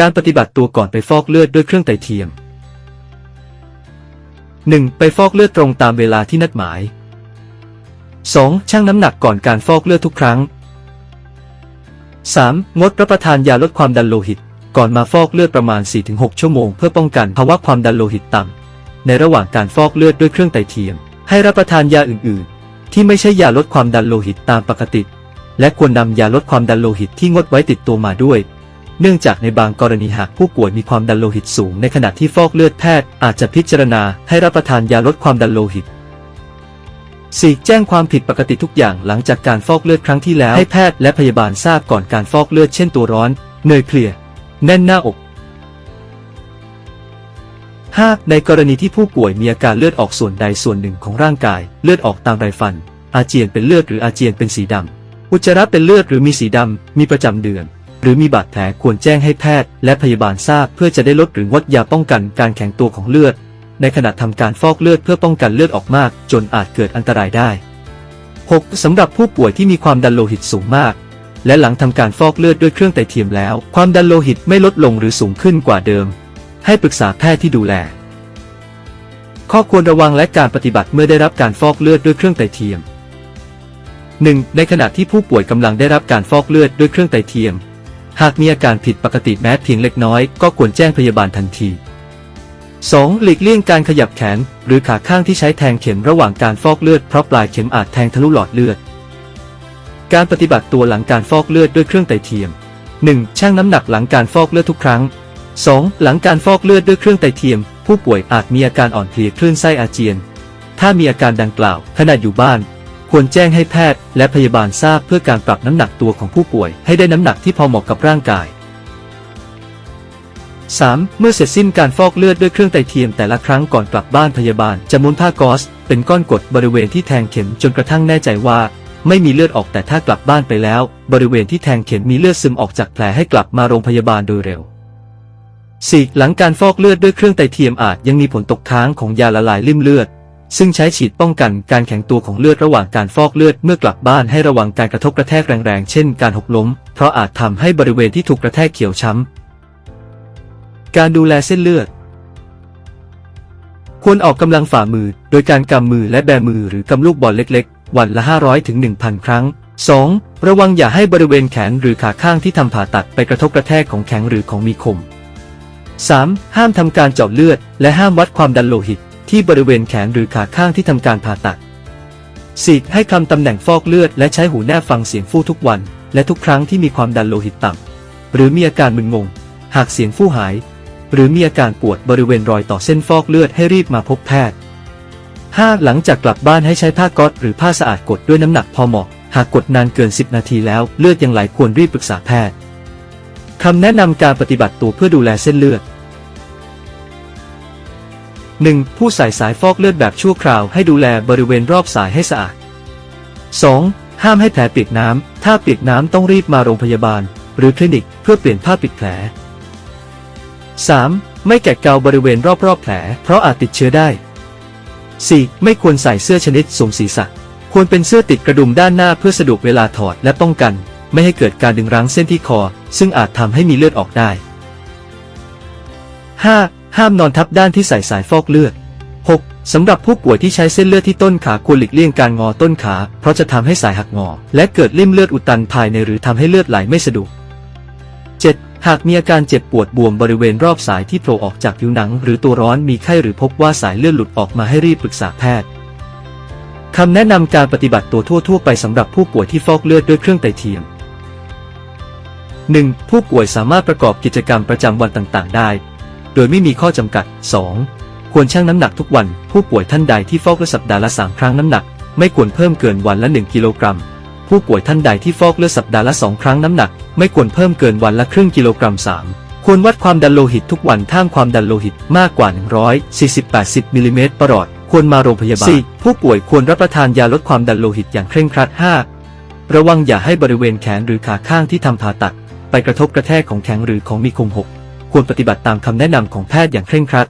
การปฏิบัติตัวก่อนไปฟอกเลือดด้วยเครื่องไตเทียม 1. ไปฟอกเลือดตรงตามเวลาที่นัดหมาย 2. ชั่งน้ำหนักก่อนการฟอกเลือดทุกครั้ง 3. งดรับประทานยาลดความดันโลหิต ก่อนมาฟอกเลือดประมาณ 4-6 ชั่วโมง เพื่อป้องกันภาวะความดันโลหิตต่ำในระหว่างการฟอกเลือดด้วยเครื่องไตเทียม ให้รับประทานยาอื่น ๆ ที่ไม่ใช่ยาลดความดันโลหิตตามปกติ และควรนำยาลดความดันโลหิตที่งดไว้ติดตัวมาด้วย เนื่องจากในบางกรณีหากผู้ป่วยมีความดันโลหิตสูงในขณะที่ฟอกเลือดแพทย์อาจจะพิจารณาให้รับประทานยาลดความดันโลหิต 4. แจ้งความผิดปกติทุกอย่างหลังจากการฟอกเลือดครั้งที่แล้วให้แพทย์และพยาบาลทราบก่อนการฟอกเลือดเช่นตัวร้อนเนยเพลียแน่นหน้าอก 5. ในกรณีที่ผู้ป่วยมีอาการเลือดออกส่วนใดส่วนหนึ่งของร่างกาย เลือดออกตามไรฟัน อาเจียนเป็นเลือดหรืออาเจียนเป็นสีดำอุจจาระเป็นเลือดหรือมีสีดำมีประจำเดือน หรือมีบาดแผลควรแจ้งให้แพทย์ และพยาบาลทราบเพื่อจะได้ลดหรืองดยาป้องกันการแข็งตัวของเลือด ในขณะทำการฟอกเลือดเพื่อป้องกันเลือดออกมาก จนอาจเกิดอันตรายได้ 6. สำหรับผู้ป่วยที่มีความดันโลหิตสูงมาก และหลังทำการฟอกเลือดด้วยเครื่องไตเทียมแล้ว ความดันโลหิตไม่ลดลงหรือสูงขึ้นกว่าเดิม ให้ปรึกษาแพทย์ที่ดูแล ข้อควรระวังและการปฏิบัติเมื่อได้รับการฟอกเลือดด้วยเครื่องไตเทียม 1. ในขณะที่ผู้ป่วยกำลังได้รับการฟอกเลือดด้วยเครื่องไตเทียม หากมีอาการผิดปกติแม้เพียงเล็กน้อยก็ควรแจ้งพยาบาลทันที 2. หลีกเลี่ยงการขยับแขน หรือขาข้างที่ใช้แทงเข็มระหว่างการฟอกเลือดเพราะปลายเข็มอาจแทงทะลุหลอดเลือด การปฏิบัติตัวหลังการฟอกเลือดด้วยเครื่องไตเทียม 1. ชั่งน้ำหนักหลังการฟอกเลือดทุกครั้ง 2. หลังการฟอกเลือดด้วยเครื่องไตเทียม ผู้ป่วยอาจมีอาการอ่อนเพลียคลื่นไส้อาเจียน ถ้ามีอาการดังกล่าวขณะอยู่บ้าน ควรแจ้งให้แพทย์และพยาบาลทราบเพื่อการปรับน้ำหนักตัวของผู้ป่วย ให้ได้น้ำหนักที่พอเหมาะกับร่างกาย 3. เมื่อเสร็จสิ้นการฟอกเลือดด้วยเครื่องไตเทียมแต่ละครั้งก่อนกลับบ้านพยาบาลจะม้วนผ้ากอซเป็นก้อนกดบริเวณที่แทงเข็มจนกระทั่งแน่ใจว่า ไม่มีเลือดออกแต่ถ้ากลับบ้านไปแล้ว บริเวณที่แทงเข็มมีเลือดซึมออกจากแผลให้กลับมาโรงพยาบาลโดยเร็ว 4. หลังการฟอกเลือดด้วยเครื่องไตเทียมอาจยังมีผลตกค้างของยาละลายลิ่มเลือด ซึ่งใช้ฉีดป้องกันการแข็งตัวของเลือดระหว่างการฟอกเลือดเมื่อกลับบ้านให้ระวังการกระทบกระแทกแรงๆ เช่นการหกล้ม เพราะอาจทำให้บริเวณที่ถูกกระแทกเขียวช้ำ การดูแลเส้นเลือด ควรออกกำลังฝ่ามือ โดยการกำมือและแบมือหรือกำลูกบอลเล็กๆ วันละ 500ถึง1,000 ครั้ง 2. ระวังอย่าให้บริเวณแขนหรือขาข้างที่ทำผ่าตัดไปกระทบกระแทกของแข็งหรือของมีคม 3. ห้ามทำการเจาะเลือด และห้ามวัดความดันโลหิต ที่บริเวณแขนหรือขาข้างที่ทำการผ่าตัด 4. ให้คำตำแหน่งฟอกเลือดและใช้หูแนบฟังเสียงฟู่ทุกวัน และทุกครั้งที่มีความดันโลหิตต่ำหรือมีอาการมึนงง หากเสียงฟู่หาย หรือมีอาการปวดบริเวณรอยต่อเส้นฟอกเลือดให้รีบมาพบแพทย์ 5. หลังจากกลับบ้านให้ใช้ผ้าก๊อซหรือผ้าสะอาดกดด้วยน้ำหนักพอเหมาะ หากกดนานเกิน 10 นาทีแล้วเลือดยังไหลควรรีบปรึกษาแพทย์คำแนะนำการปฏิบัติตัวเพื่อดูแลเส้นเลือด 1. ผู้ใส่สายฟอกเลือดแบบชั่วคราวให้ดูแลบริเวณรอบสายให้สะอาด 2. ห้ามให้แผลปียกน้ำ ถ้าปียกน้ำต้องรีบมาโรงพยาบาล หรือคลินิกเพื่อเปลี่ยนผ้าปิดแผล 3. ไม่แกะเกาบริเวณรอบๆแผล เพราะอาจติดเชื้อได้ 4. ไม่ควรใส่เสื้อชนิดสวมศีรษะ ควรเป็นเสื้อติดกระดุมด้านหน้าเพื่อสะดวกเวลาถอดและป้องกัน ไม่ให้เกิดการดึงรั้งเส้นที่คอ ซึ่งอาจทำให้มีเลือดออกได้ 5. ห้ามนอนทับด้านที่ใส่สายฟอกเลือด 6. สำหรับผู้ป่วยที่ใช้เส้นเลือดที่ต้นขาควรหลีกเลี่ยงการงอต้นขา เพราะจะทำให้สายหักงอ และเกิดริ่มเลือดอุดตันภายในหรือทำให้เลือดไหลไม่สะดวก 7. หากมีอาการเจ็บปวดบวมบริเวณรอบสายที่โผล่ออกจากผิวหนัง หรือตัวร้อนมีไข้หรือพบว่าสายเลือดหลุดออกมาให้รีบปรึกษาแพทย์คำแนะนำการปฏิบัติตัวทั่ว ๆ ไปสำหรับผู้ป่วยที่ฟอกเลือดด้วยเครื่องไตเทียม 1. ผู้ป่วยสามารถประกอบกิจกรรมประจำวันต่าง ๆ ได้ โดยไม่มีข้อจำกัด 2. ควรชั่งน้ำหนักทุกวัน ผู้ป่วยท่านใดที่ฟอกเลือดสัปดาห์ละ3ครั้งน้ำหนัก ไม่ควรเพิ่มเกินวันละ 1 กิโลกรัม ผู้ป่วยท่านใดที่ฟอกเลือดสัปดาห์ละ2ครั้งน้ำหนัก ไม่ควรเพิ่มเกินวันละครึ่งกิโลกรัม 3. ควรวัดความดันโลหิตทุกวันท่ามความดันโลหิตมากกว่า 140-80มิลลิเมตรประหลอด ควรมาโรงพยาบาล 4. ผู้ป่วยควรรับประทานยาลดความดันโลหิตอย่างเคร่งครัด 5. ระวังอย่าให้บริเวณแขนหรือขาข้างที่ทำผ่าตัด ไปกระทบกระแทกของแข็งหรือของมีคมหก ควรปฏิบัติตามคำแนะนำของแพทย์อย่างเคร่งครัด